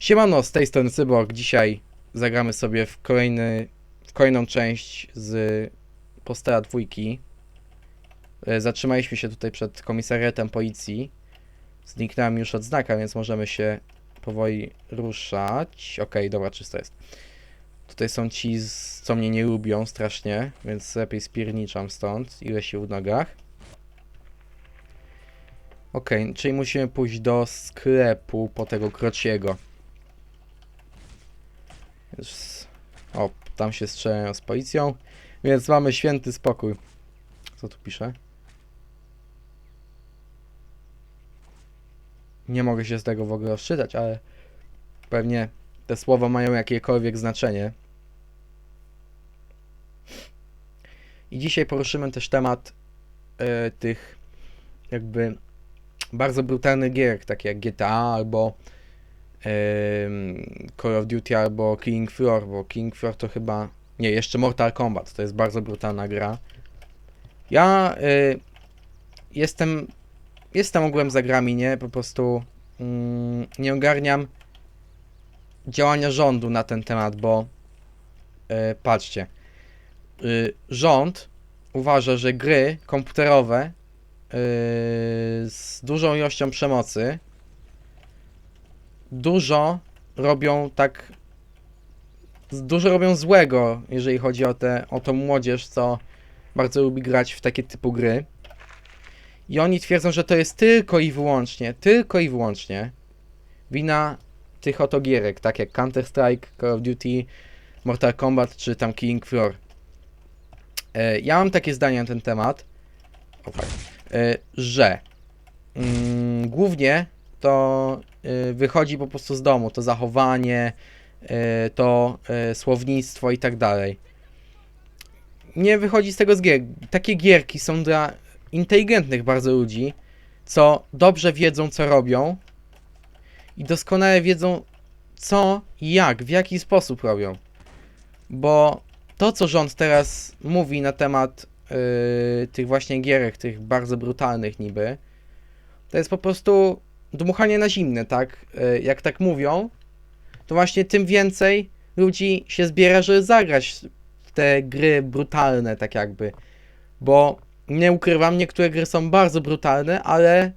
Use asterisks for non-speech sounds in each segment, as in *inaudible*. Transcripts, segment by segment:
Siemano, z tej strony Cyborg. Dzisiaj zagramy sobie w, kolejny, w kolejną część z Postera dwójki. E, Zatrzymaliśmy się tutaj przed komisariatem policji. Zniknęła mi już odznaka, więc możemy się powoli ruszać. Okej, dobra, czysto jest. Tutaj są ci, co mnie nie lubią strasznie, więc lepiej spierniczam stąd. Ile się w nogach. Okej, czyli musimy pójść do sklepu po tego krociego. O, tam się strzelają z policją, więc mamy święty spokój. Co tu pisze? Nie mogę się z tego w ogóle odczytać, ale pewnie te słowa mają jakiekolwiek znaczenie. I dzisiaj poruszymy też temat e, tych jakby bardzo brutalnych gier, takie jak GTA albo Call of Duty albo King Floor, bo King Floor to chyba... Nie, jeszcze Mortal Kombat, to jest bardzo brutalna gra. Ja y, jestem... Jestem ogółem za grami, nie? Po prostu mm, nie ogarniam działania rządu na ten temat, bo y, patrzcie. Y, rząd uważa, że gry komputerowe y, z dużą ilością przemocy dużo robią tak. Dużo robią złego, jeżeli chodzi o, te, o tą młodzież, co bardzo lubi grać w takie typu gry. I oni twierdzą, że to jest tylko i wyłącznie, tylko i wyłącznie wina tych oto gierek, tak jak Counter-Strike, Call of Duty, Mortal Kombat czy tam Killing Floor. E, ja mam takie zdanie na ten temat, e, że mm, głównie to y, wychodzi po prostu z domu, to zachowanie, y, to y, słownictwo i tak dalej. Nie wychodzi z tego z gier. Takie gierki są dla inteligentnych bardzo ludzi, co dobrze wiedzą, co robią i doskonale wiedzą, co, i jak, w jaki sposób robią. Bo to, co rząd teraz mówi na temat tych właśnie gierek, tych bardzo brutalnych niby, to jest po prostu dmuchanie na zimne, tak? E, Jak tak mówią, to właśnie tym więcej ludzi się zbiera, żeby zagrać w te gry brutalne, tak jakby. Bo nie ukrywam, niektóre gry są bardzo brutalne, ale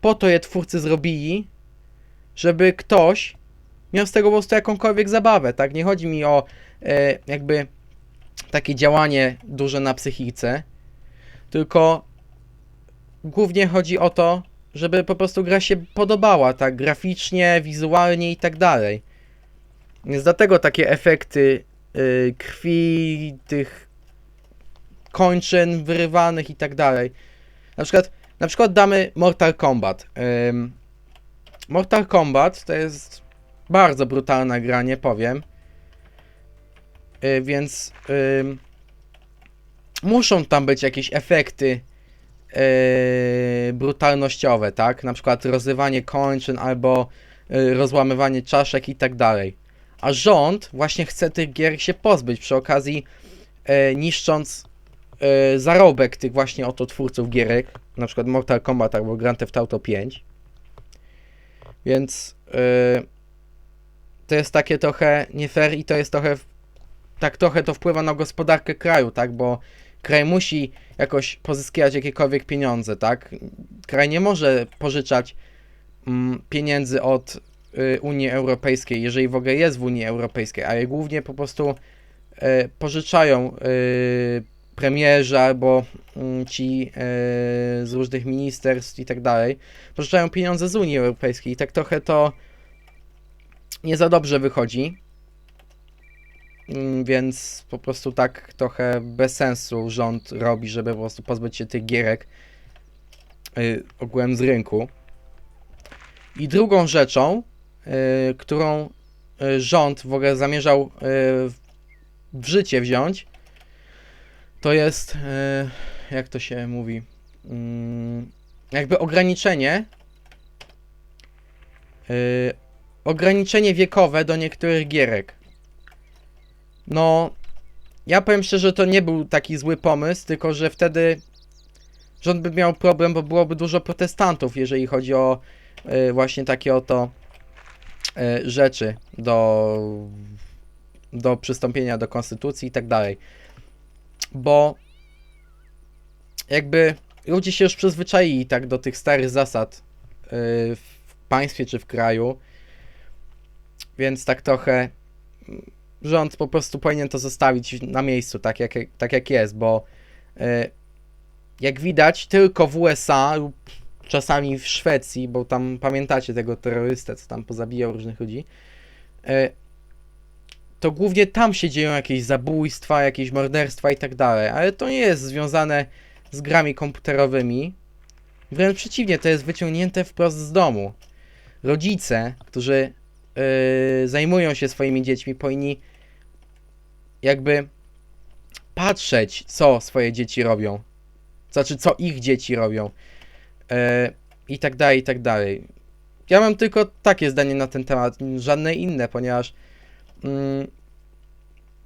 po to je twórcy zrobili, żeby ktoś miał z tego po prostu jakąkolwiek zabawę, tak? Nie chodzi mi o e, jakby takie działanie duże na psychice, tylko głównie chodzi o to, żeby po prostu gra się podobała, tak graficznie, wizualnie i tak dalej. Więc dlatego takie efekty y, krwi, tych kończyn wyrywanych i tak dalej. Na przykład, na przykład damy Mortal Kombat. Ym, Mortal Kombat to jest bardzo brutalna gra, nie powiem. Y, więc ym, muszą tam być jakieś efekty yy, brutalnościowe, tak? Na przykład rozrywanie kończyn albo yy, rozłamywanie czaszek i tak dalej. A rząd właśnie chce tych gier się pozbyć przy okazji yy, niszcząc zarobek tych właśnie oto twórców gierek, na przykład Mortal Kombat albo Grand Theft Auto 5. Więc to jest takie trochę nie fair i to jest trochę tak trochę to wpływa na gospodarkę kraju, tak? Bo kraj musi jakoś pozyskiwać jakiekolwiek pieniądze, tak? Kraj nie może pożyczać mm, pieniędzy od y, Unii Europejskiej, jeżeli w ogóle jest w Unii Europejskiej, ale głównie po prostu y, pożyczają y, premierzy albo mm, ci y, z różnych ministerstw i tak dalej, pożyczają pieniądze z Unii Europejskiej i tak trochę to nie za dobrze wychodzi. Mm, Więc po prostu tak trochę bez sensu rząd robi, żeby po prostu pozbyć się tych gierek yy, ogółem z rynku. I drugą rzeczą, yy, którą yy, rząd w ogóle zamierzał yy, w- życie wziąć, to jest, yy, jak to się mówi, mm, jakby ograniczenie, yy, ograniczenie wiekowe do niektórych gierek. No, ja powiem szczerze, to nie był taki zły pomysł, tylko że wtedy rząd by miał problem, bo byłoby dużo protestantów, jeżeli chodzi o y, właśnie takie oto e, rzeczy do, do przystąpienia do konstytucji i tak dalej. Bo jakby ludzie się już przyzwyczaili tak do tych starych zasad e, w państwie czy w kraju, więc tak trochę rząd po prostu powinien to zostawić na miejscu, tak jak, tak jak jest, bo e, jak widać, tylko w USA lub czasami w Szwecji, bo tam pamiętacie tego terrorystę, co tam pozabijał różnych ludzi, e, to głównie tam się dzieją jakieś zabójstwa, jakieś morderstwa i tak dalej, ale to nie jest związane z grami komputerowymi. Wręcz przeciwnie, to jest wyciągnięte wprost z domu. Rodzice, którzy e, zajmują się swoimi dziećmi, powinni jakby patrzeć, co swoje dzieci robią. Znaczy, co ich dzieci robią. E, I tak dalej, i tak dalej. Ja mam tylko takie zdanie na ten temat, żadne inne, ponieważ mm,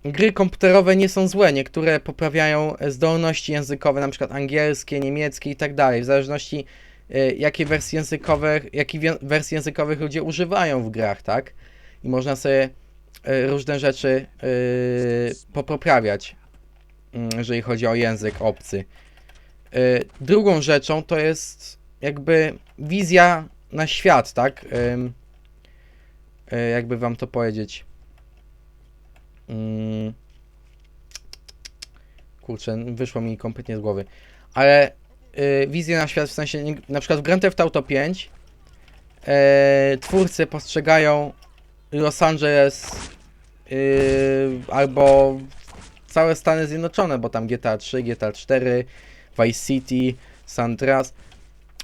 gry komputerowe nie są złe. Niektóre poprawiają zdolności językowe, na przykład angielskie, niemieckie i tak dalej, w zależności e, jakie wersje językowe, jakich wersji językowych ludzie używają w grach, tak? I można sobie różne rzeczy e, popoprawiać, mm, jeżeli chodzi o język obcy. E, Drugą rzeczą to jest jakby wizja na świat, tak? E, Jakby wam to powiedzieć. Mm. Kurczę, wyszło mi kompletnie z głowy. Ale wizję na świat w sensie, na przykład w Grand Theft Auto 5 e, twórcy postrzegają Los Angeles y, albo całe Stany Zjednoczone, bo tam GTA 3, GTA 4, Vice City, San Andreas.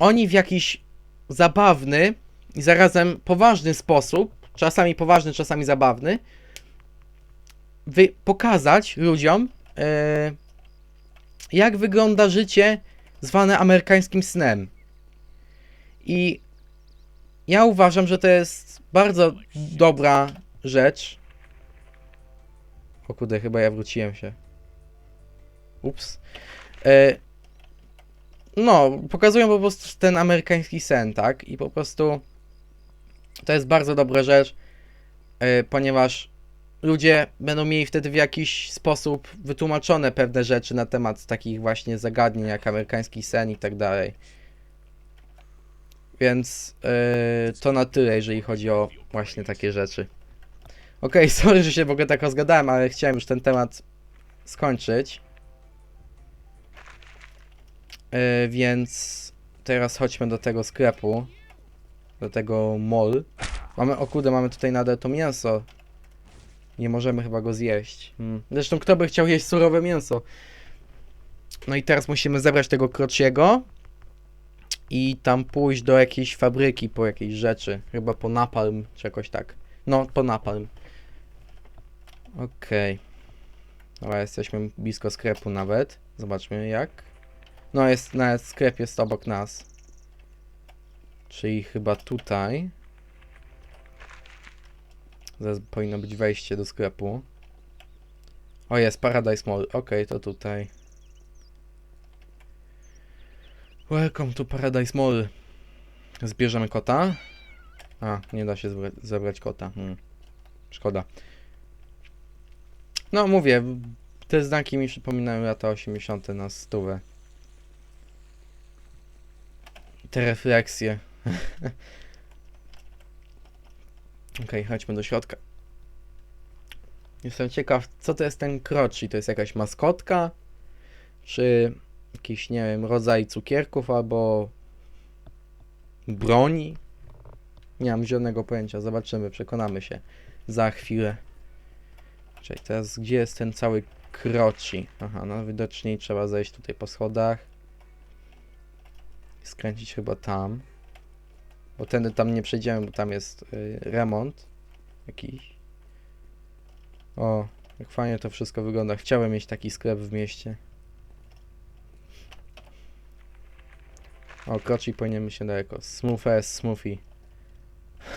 Oni w jakiś zabawny i zarazem poważny sposób, czasami poważny, czasami zabawny, wy- pokazać ludziom, e, jak wygląda życie zwane amerykańskim snem. I ja uważam, że to jest bardzo dobra rzecz. O kurde, chyba ja wróciłem się. Ups. E, no, pokazują po prostu ten amerykański sen, tak? I po prostu to jest bardzo dobra rzecz, e, ponieważ ludzie będą mieli wtedy w jakiś sposób wytłumaczone pewne rzeczy na temat takich właśnie zagadnień jak amerykański sen i tak dalej. Więc e, to na tyle, jeżeli chodzi o właśnie takie rzeczy. Okej, *laughs* sorry, że się w ogóle tak rozgadałem, ale chciałem już ten temat skończyć. E, więc teraz chodźmy do tego sklepu. Do tego mall. Mamy, o kurde, mamy tutaj nadal to mięso. Nie możemy chyba go zjeść. Hmm. Zresztą kto by chciał jeść surowe mięso? No i teraz musimy zebrać tego krociego i tam pójść do jakiejś fabryki po jakiejś rzeczy. Chyba po napalm, czy jakoś tak. No, po napalm. Okej. Dobra, jesteśmy blisko sklepu nawet. Zobaczmy jak. No jest, nawet sklep jest obok nas. Czyli chyba tutaj. Zaraz powinno być wejście do sklepu. O jest, Paradise Mall. Okej, to tutaj. Welcome to Paradise Mall. Zbierzemy kota. A, nie da się zebrać kota. Hmm. Szkoda. No mówię, te znaki mi przypominają lata 80. na stówę. Te refleksje. *laughs* Okej, chodźmy do środka. Jestem ciekaw, co to jest ten kroci? To jest jakaś maskotka? Czy jakiś, nie wiem, rodzaj cukierków albo broni? Nie mam zielonego pojęcia. Zobaczymy, przekonamy się za chwilę. Czekaj, teraz gdzie jest ten cały kroci? Aha, no widocznie trzeba zejść tutaj po schodach. Skręcić chyba tam. Bo tędy tam nie przejdziemy, bo tam jest y, remont jakiś. O, jak fajnie to wszystko wygląda. Chciałem mieć taki sklep w mieście. O, kroci powinien się daleko. Smooth as smoothie.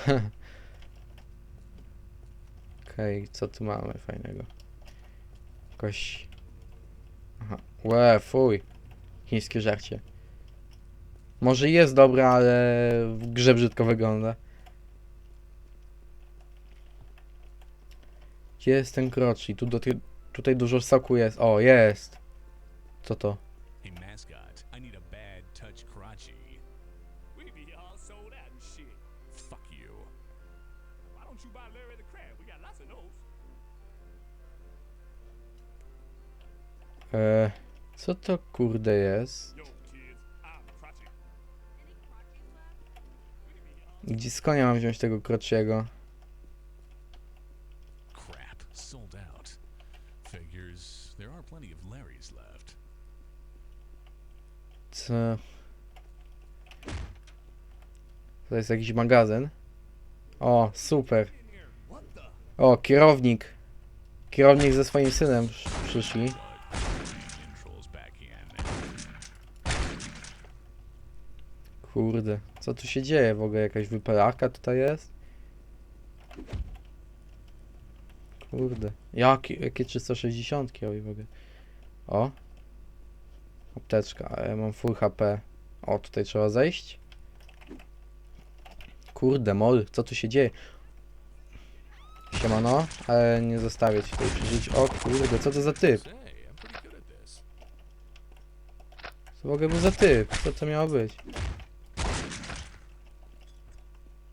*laughs* Okej, co tu mamy fajnego? Jakoś... Aha, łe, fuj. Chińskie żarcie. Może jest dobre, ale w grze brzydko wygląda. Gdzie jest ten krocz? I tu do tutaj dużo soku jest. O, jest. Co to? Buy Larry the Crab? We got lots of those. E, co to kurde jest? Gdzie skąd ja mam wziąć tego krociego? Crap, sold out. Figures there are plenty of Larrys left. Co? To jest jakiś magazyn? O, super. O, kierownik. Kierownik ze swoim synem przy- przyszli. Kurde, co tu się dzieje w ogóle? Jakaś wypelarka tutaj jest? Kurde, jakie, jakie 360 oj w ogóle. O, apteczka, a ja mam full HP. O, tutaj trzeba zejść. Kurde, mol, co tu się dzieje? Siemano, ale nie zostawię ci tutaj przeżyć. O kurde, co to za typ? Co ogóle był za typ? Co to miało być?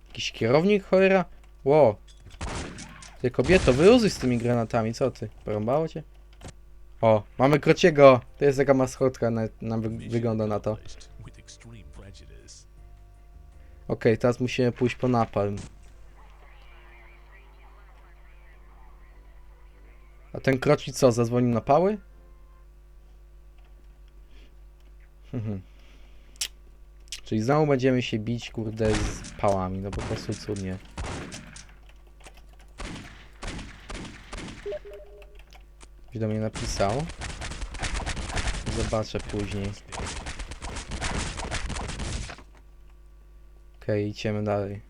Jakiś kierownik, cholera? Ło. Ty kobieto, wyluzuj z tymi granatami, co ty? Porąbało cię? O, mamy krociego! To jest taka maskotka, na, na wygląda na to. Teraz musimy pójść po napalm. A ten kroci co, zadzwonił na pały? Mhm. Czyli znowu będziemy się bić, kurde, z pałami, no po prostu cudnie. Ktoś do mnie napisał. Zobaczę później. Okej, idziemy dalej.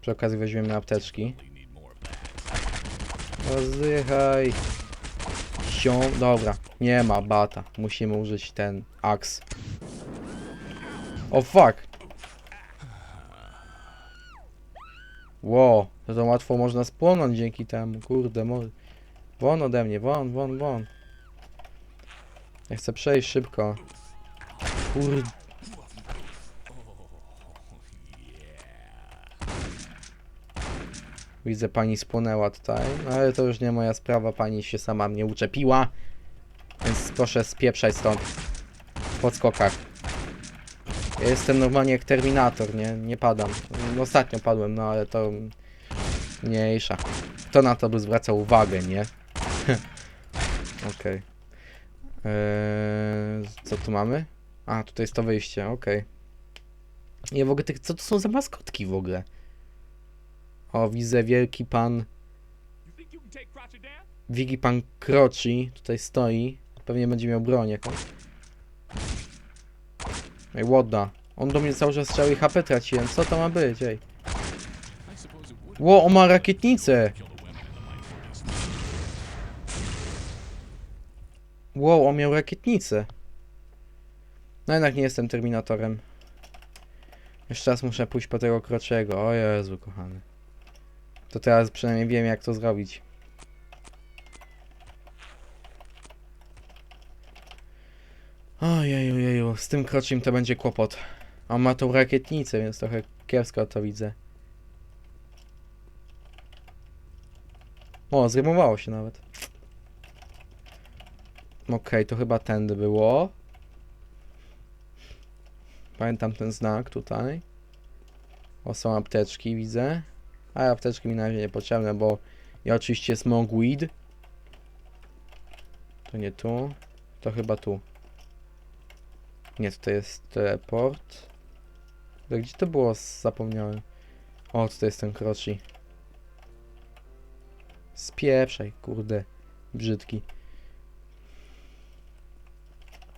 Przy okazji weźmiemy apteczki. Rozdychaj. Sią. Dobra, nie ma bata. Musimy użyć ten aks. O fuck! Ło, to, to łatwo można spłonąć dzięki temu. Kurde, może. Won ode mnie, won, won, won. Ja chcę przejść szybko. Kurde. Widzę, pani spłonęła tutaj, no ale to już nie moja sprawa, pani się sama mnie uczepiła. Więc proszę spieprzać stąd. W podskokach. Ja jestem normalnie jak Terminator, nie? Nie padam. Ostatnio padłem, no ale to... Mniejsza. Kto na to by zwracał uwagę, nie? *laughs* Okej. Eee, co tu mamy? A, tutaj jest to wyjście, okej. Nie, w ogóle, co to są za maskotki w ogóle? O, widzę wielki pan, wielki pan kroci, tutaj stoi. Pewnie będzie miał broń jakąś. Ej, łoda. On do mnie cały czas strzał i HP traciłem. Co to ma być, ej? Ło, on ma rakietnicę! Wow, on miał rakietnicę. No jednak nie jestem Terminatorem. Jeszcze raz muszę pójść po tego kroczego. O Jezu, kochany. To teraz przynajmniej wiem, jak to zrobić. Ojeju, jeju, z tym kroczym to będzie kłopot. On ma tą rakietnicę, więc trochę kiepsko to widzę. O, zrymowało się nawet. Okej, to chyba tędy było. Pamiętam ten znak tutaj. O, są apteczki, widzę. A apteczki mi na razie niepotrzebne, bo ja oczywiście weed. To nie tu. To chyba tu. Nie, tutaj jest teleport. Gdzie to było? Zapomniałem. O, tutaj jest ten kroci. Spieprzaj, kurde. Brzydki.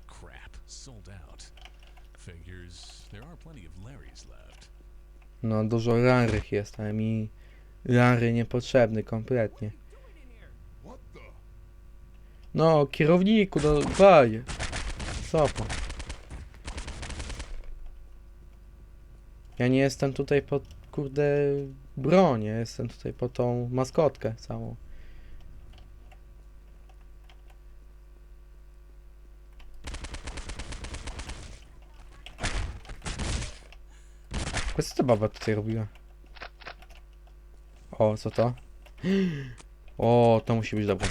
Crap, sold out. Figures there are plenty of. No, dużo rarych jest, ale mi rary niepotrzebny kompletnie. No, kierowniku, no dbaj. Co po? Ja nie jestem tutaj pod, kurde, broń, jestem tutaj po tą maskotkę całą. Co ta baba tutaj robiła? O, co to? *gasps* O, to musi być dobre.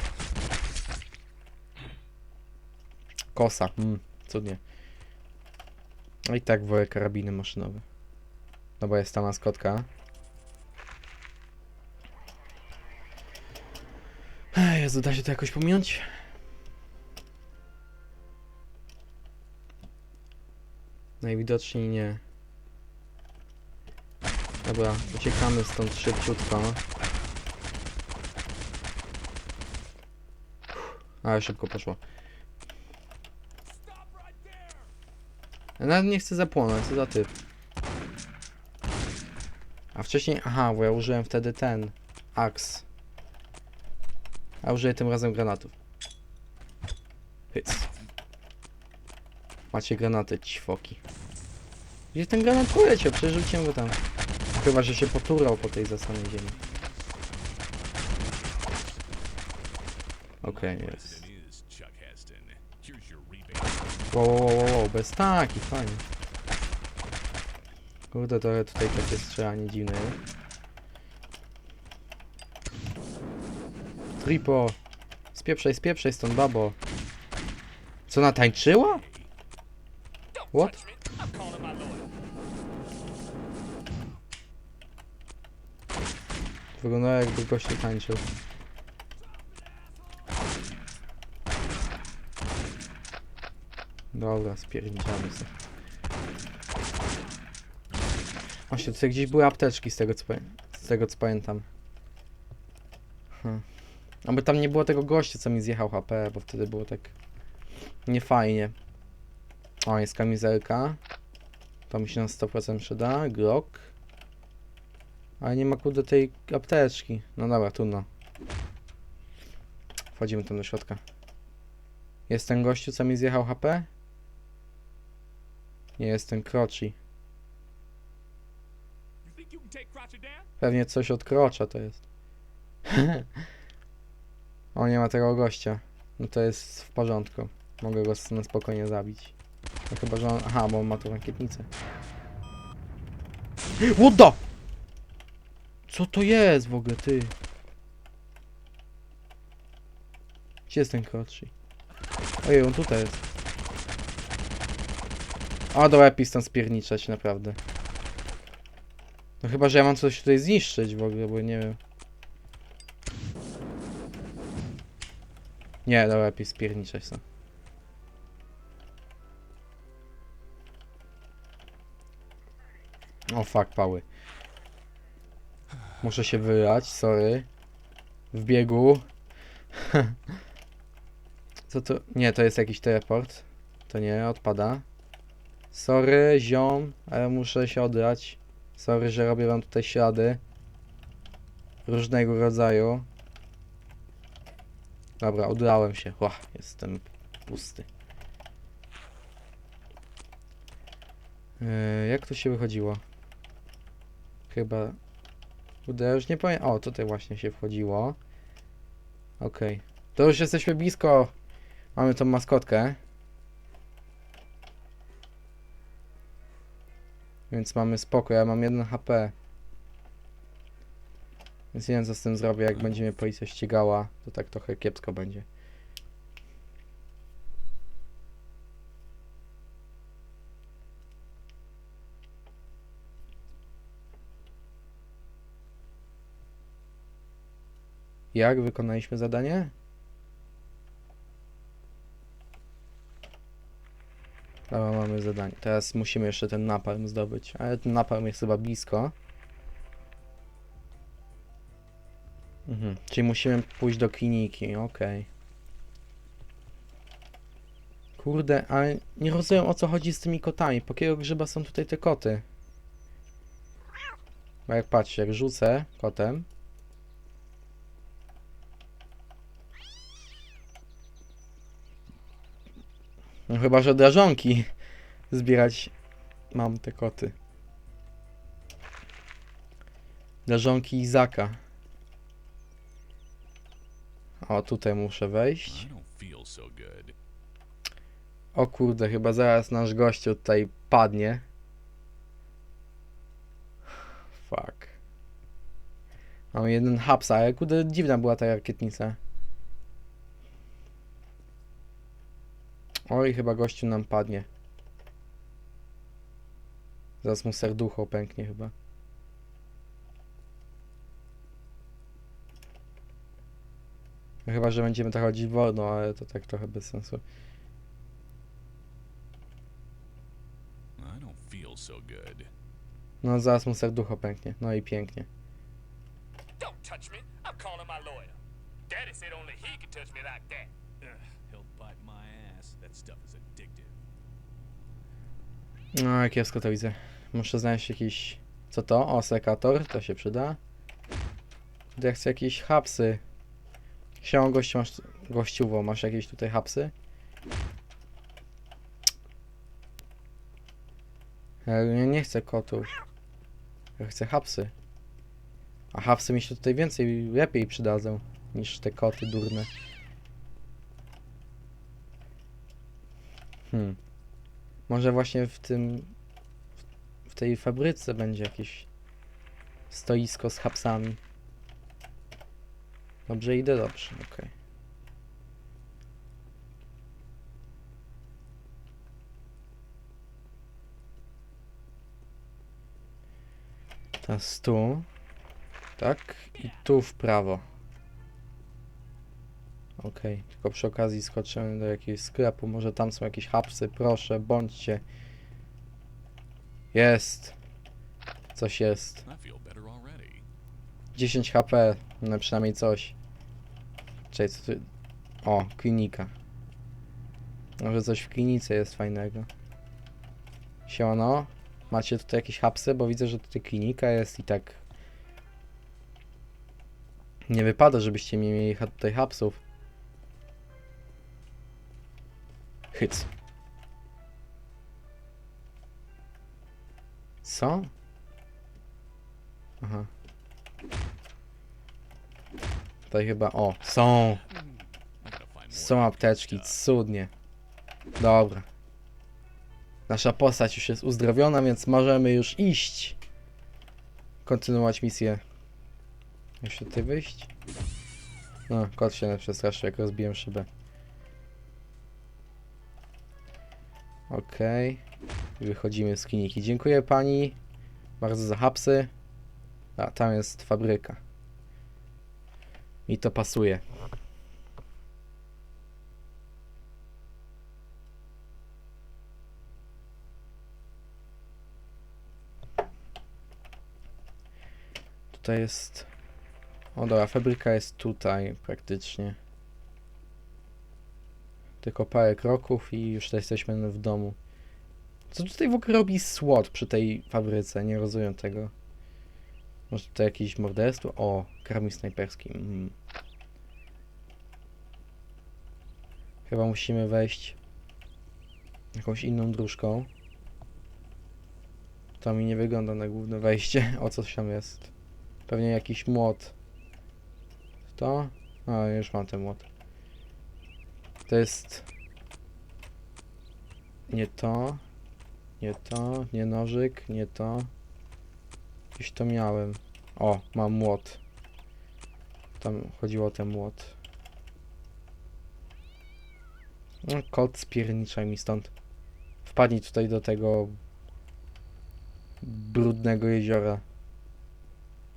Kosa, mm, cudnie. No i tak wolę karabiny maszynowe. No bo jest ta maskotka. Jezu, da się to jakoś pominąć? Najwidoczniej nie. Dobra, uciekamy stąd szybciutko. Ale szybko poszło. Ja Nawet nie chcę zapłonąć, co za typ. A wcześniej, aha, bo ja użyłem wtedy ten, aks. A użyję tym razem granatów. Hyc. Macie granaty, ćwoki. Gdzie ten granat poleciał? Przerzuciłem go tam. Chyba, że się poturał po tej zasanej ziemi. Okej, jest. Your rebate. Wow, wow, wow, wow, bez taki, fajnie. Kurde, trochę tutaj takie strzelanie dziwne jest. Tripo! Spieprzaj, spieprzaj stąd, babo. Co, ona tańczyła? What? Touch me. I'm calling my lawyer. Wyglądało jakby gościu tańczył. Dobra, spierniczamy sobie. Właśnie, tutaj gdzieś były apteczki z tego co, z tego, co pamiętam. Hmm. Aby tam nie było tego gościa, co mi zjechał HP, bo wtedy było tak niefajnie. O, jest kamizelka. To mi się na 100% przyda. Glock. Ale nie ma kurde tej apteczki. No dobra, trudno. Wchodzimy tam do środka. Jest ten gościu, co mi zjechał HP? Nie, jest ten Kroci. Pewnie coś od to jest. *laughs* o, nie ma tego gościa. No to jest w porządku. Mogę go na spokojnie zabić. No chyba, że on... Aha, bo on ma tu rakietnicę. What the? Co to jest w ogóle, ty? Gdzie jest ten Kroci? Ojej, on tutaj jest. O, dobra, stąd spierniczać, naprawdę. No chyba, że ja mam coś tutaj zniszczyć w ogóle, bo nie wiem. Nie, dobra, lepiej spierniczać no. O fuck, pały. Muszę się wylać, sorry. W biegu. *laughs* Co to? Nie, to jest jakiś teleport. To nie, odpada. Sorry, ziom, ale muszę się oddać. Sorry, że robię wam tutaj ślady. Różnego rodzaju. Dobra, udałem się. Ła, jestem pusty. Yy, jak to się wychodziło? Chyba... Kurde, ja już nie powiem... O, tutaj właśnie się wchodziło. Okej. To już jesteśmy blisko. Mamy tą maskotkę. Więc mamy spokój, ja mam 1 HP. Więc nie wiem co z tym zrobię, jak będzie mnie policja ścigała, to tak trochę kiepsko będzie. Jak wykonaliśmy zadanie? Dobra, mamy zadanie. Teraz musimy jeszcze ten napalm zdobyć, ale ten napalm jest chyba blisko. Mhm. Czyli musimy pójść do kliniki, okej. Kurde, ale nie rozumiem o co chodzi z tymi kotami. Po jakiego grzyba są tutaj te koty? Bo jak patrzcie, jak rzucę kotem. No chyba, że drażonki zbierać mam te koty. Leżonki Izaka. O, tutaj muszę wejść. O kurde, chyba zaraz nasz gościu tutaj padnie. Fuck. Mam jeden hapsa, ale kurde dziwna była ta rakietnica. Oj, chyba gościu nam padnie. Zaraz mu serducho pęknie chyba. No Chyba, że będziemy tak chodzić wolno, ale to tak trochę bez sensu. No zaraz mu serducho pęknie. No i pięknie. Don't touch me. I'm calling my lawyer. Daddy said only he could touch me like that. No, kiepsko to widzę. Muszę znaleźć jakiś... Co to? O, sekator, to się przyda. Ja chcę jakieś hapsy. Sią, gościu, masz... Gościuwo, masz jakieś tutaj hapsy? Ja nie chcę kotów. Ja chcę hapsy. A hapsy mi się tutaj więcej, lepiej przydadzą niż te koty durne. Hmm. Może właśnie w tym. W tej fabryce będzie jakieś stoisko z hapsami. Dobrze, idę dobrze, okej. Teraz tu. Tak. I tu w prawo. Okej, tylko przy okazji skoczymy do jakiegoś sklepu. Może tam są jakieś hapsy. Proszę, bądźcie. Jest. Coś jest. I feel better already. 10 HP. No przynajmniej coś. Czekaj, co tu... O, klinika. Może coś w klinice jest fajnego. Siemano. Macie tutaj jakieś hapsy? Bo widzę, że tutaj klinika jest i tak... Nie wypada, żebyście nie mieli tutaj hapsów. Hyc. Co? Aha. Tutaj chyba, o, są, są apteczki, cudnie. Dobra. Nasza postać już jest uzdrowiona, więc możemy już iść. Kontynuować misję. Jeszcze tutaj wyjść? No, kot się przestraszył, jak rozbiłem szybę. Okej. I Wychodzimy z kliniki. Dziękuję pani bardzo za hapsy. A, tam jest fabryka. I to pasuje. Tutaj jest... O dobra, fabryka jest tutaj praktycznie. Tylko parę kroków i już jesteśmy w domu. Co tutaj w ogóle robi SWAT przy tej fabryce? Nie rozumiem tego. Może tutaj jakieś morderstwo? O, karabin snajperski. Mm. Chyba musimy wejść jakąś inną dróżką. To mi nie wygląda na główne wejście. O coś tam jest. Pewnie jakiś młot. To? A, już mam ten młot. To jest... Nie to. Nie to. Nie nożyk. Nie to. Gdzieś to miałem. O, mam młot. Tam chodziło o ten młot. No, kot spierniczaj mi stąd. Wpadnij tutaj do tego brudnego jeziora.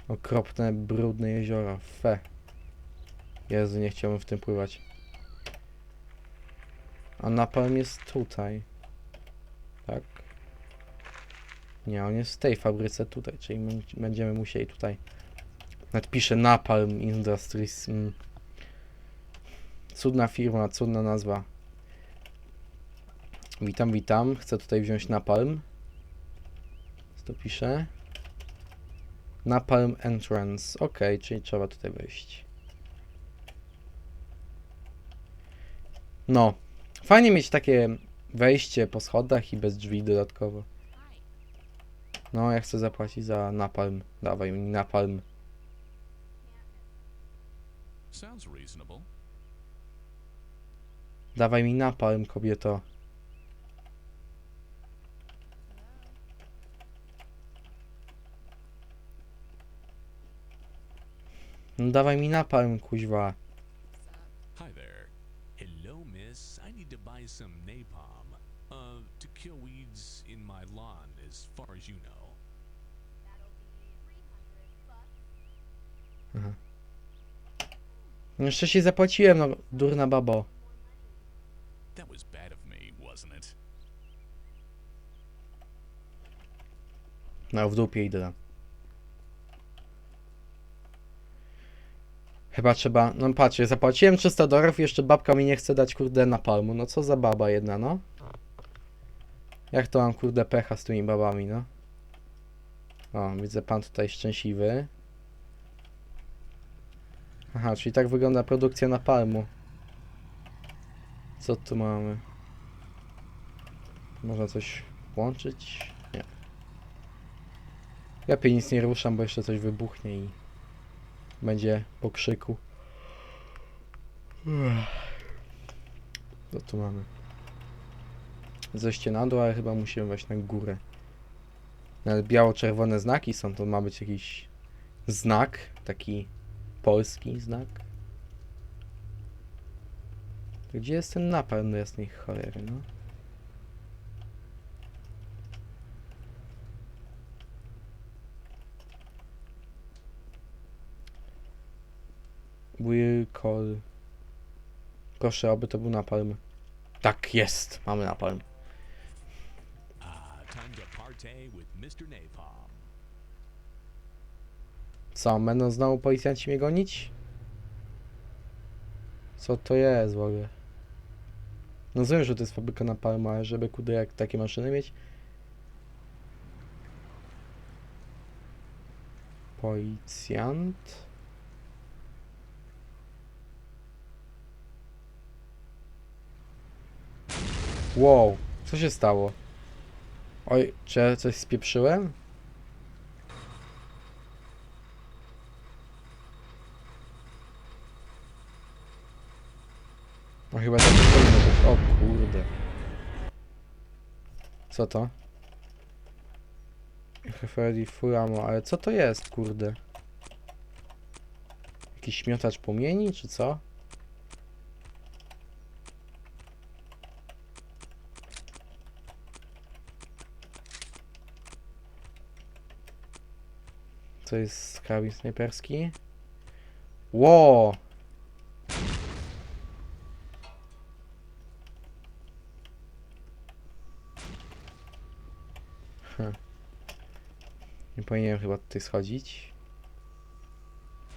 Okropne, brudne jezioro. Fe. Jezu, nie chciałbym w tym pływać. A napalm jest tutaj. Tak? Nie, on jest w tej fabryce tutaj, czyli będziemy musieli tutaj. Nawet pisze Napalm Industries. Mm. Cudna firma, cudna nazwa. Witam, witam. Chcę tutaj wziąć Napalm. Co to pisze? Napalm Entrance. Ok, czyli trzeba tutaj wejść. No. Fajnie mieć takie wejście po schodach i bez drzwi dodatkowo. No, ja chcę zapłacić za napalm. Dawaj mi napalm. Dawaj mi napalm, kobieto. No dawaj mi napalm, kuźwa. Hi there. Hello, miss. I need to buy some napalm. Uh, to kill weeds in my lawn, as far as you know. No jeszcze się zapłaciłem, no durna babo. That was bad of me, wasn't it? No w dupie idę. Chyba trzeba, no patrzcie, zapłaciłem 300 dolarów jeszcze babka mi nie chce dać kurde napalmu. No co za baba jedna, no. Jak to mam kurde pecha z tymi babami, no. O, widzę pan tutaj szczęśliwy. Aha, czyli tak wygląda produkcja napalmu. Co tu mamy? Można coś włączyć? Nie. Lepiej nic nie ruszam, bo jeszcze coś wybuchnie i będzie po krzyku. Co tu mamy? Zejście na dół, ale chyba musimy wejść na górę. Nawet biało-czerwone znaki są, to ma być jakiś znak, taki polski znak. Gdzie jest ten napęd jasnej cholery, no? Will call. Proszę, aby to był napalm. Tak, jest! Mamy. Napalm. Co, będą znowu policjanci mnie gonić? Co to jest w ogóle? No wiem, że to jest fabryka napalmu, ale żeby kudy jak takie maszyny mieć? Policjant? Wow, co się stało? Oj, czy ja coś spieprzyłem? No chyba tak powinno być. O kurde. Co to? Freddy Furamo, ale co to jest, kurde? Jakiś miotacz płomieni, czy co? To jest karabin snajperski? Ło! Nie powinienem chyba tutaj schodzić.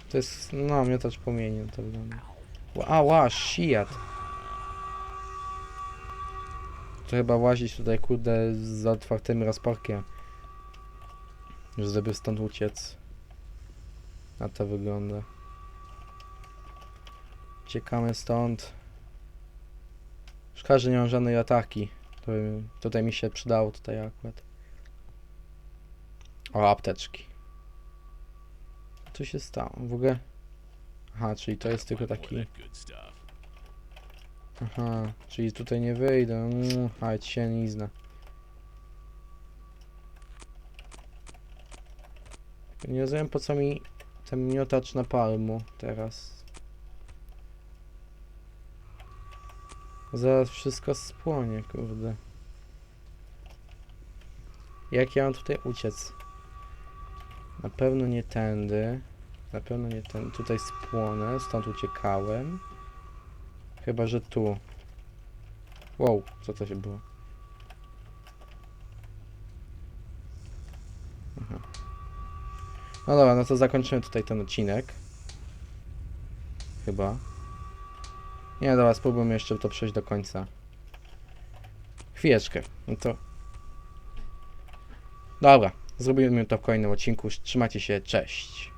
To jest, no, miotacz płomieni, no to wygląda. A, ła, shit. To chyba łazić tutaj, kurde, z otwartym rozporkiem. Żeby stąd uciec. A to wygląda. Uciekamy stąd. Szkoda, że nie mam żadnej ataki. To tutaj mi się przydało, tutaj akurat. O, apteczki. Co się stało? W ogóle... Aha, czyli to jest tylko taki... Aha, czyli tutaj nie wyjdę. Mm, ale ci się nie zna. Nie rozumiem po co mi ten miotacz na palmu teraz. Zaraz wszystko spłonie, kurde. Jak ja mam tutaj uciec? Na pewno nie tędy. Na pewno nie tędy. Tutaj spłonę, stąd uciekałem. Chyba, że tu. Wow, co to się było? No dobra, no to zakończymy tutaj ten odcinek. Chyba. Nie, dobra, spróbujmy jeszcze to przejść do końca. Chwileczkę, no to... Dobra, zrobimy to w kolejnym odcinku. Trzymajcie się, cześć.